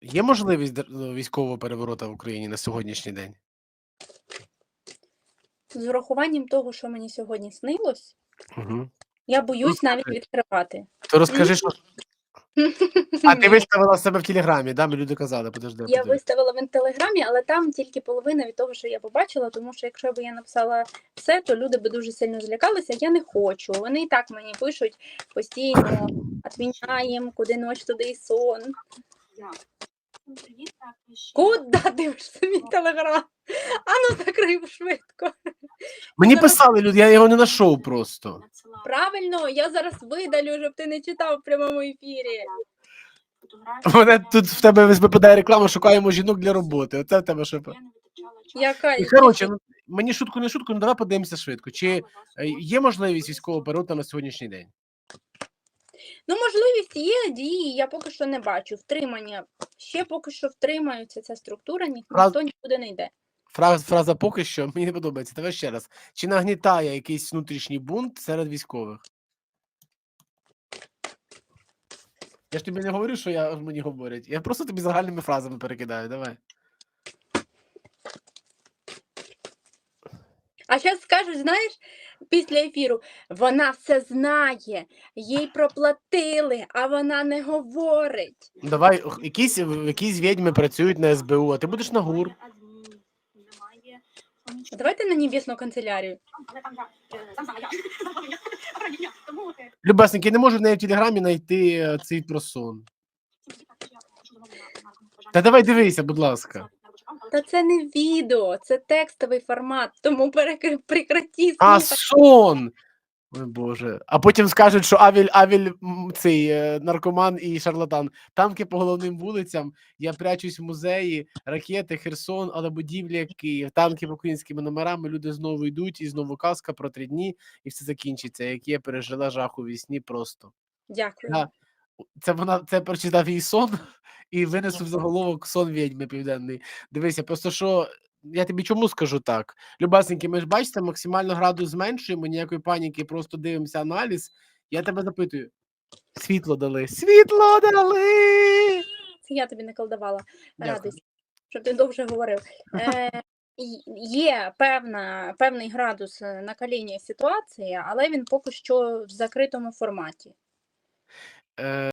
Є можливість ну, військового переворота в Україні на сьогоднішній день? З урахуванням того, що мені сьогодні снилось, Угу. я боюсь навіть відкривати. То розкажи, що. А ти виставила в себе в телеграмі, да? Ми люди казали, подожди. Я подожди. виставила в телеграмі, але там тільки половина від того, що я побачила, тому що якщо б я написала все, то люди би дуже сильно злякалися. Я не хочу. Вони і так мені пишуть постійно, отміняємо, куди ноч, туди і сон. Куди дивишся мій телеграм? Ану закрив швидко. Мені зараз- писали люди, я його не знайшов просто. Правильно, я зараз видалю, щоб ти не читав в прямому ефірі. Мене тут в тебе випадає реклама, шукаємо жінок для роботи. Оце в тебе що. Яка І, коротше, ну, мені шутку не шутку, ну давай подивимося швидко. Чи е, є можливість військового переворота на сьогоднішній день? Ну, можливість є, дії я поки що не бачу. Втримання. Ще поки що втримаються ця структура, ніхто нікуди не йде. Фраза, фраза поки що мені не подобається. Давай ще раз. Чи нагнітає якийсь внутрішній бунт серед військових? Я ж тобі не говорю, що я, мені говорять. Я просто тобі загальними фразами перекидаю. Давай. А зараз скажуть, знаєш, після ефіру, вона все знає, їй проплатили, а вона не говорить. Давай, якісь, якісь відьми працюють на СБУ, а ти будеш на ГУР. Давайте на небесну канцелярію. Любесники, не можу в неї в телеграмі знайти е, цей просон. Та давай дивися, будь ласка. Та це не відео, це текстовий формат, тому перекр... прекраті А, сон! Ой Боже. А потім скажуть, що Авіль, Авіль м, цей е, наркоман і шарлатан. Танки по головним вулицям. Я прячусь в музеї, ракети, Херсон, але будівлі як Київ. Танки по українськими номерами. Люди знову йдуть, і знову казка про три дні, і все закінчиться. Як я пережила жах у вісні просто. Дякую. Да. Це вона це прочитав їй сон і винесу в заголовок сон відьми південний. Дивися, просто що я тобі чому скажу так? Любасненькі, ми ж бачите, максимально градус зменшуємо, ніякої паніки, просто дивимося аналіз. Я тебе запитую: світло дали, світло дали. Це я тобі не колдувала. Радуйся, щоб ти довше говорив. Е, є певна, певний градус е, накаління ситуації, але він поки що в закритому форматі. Е,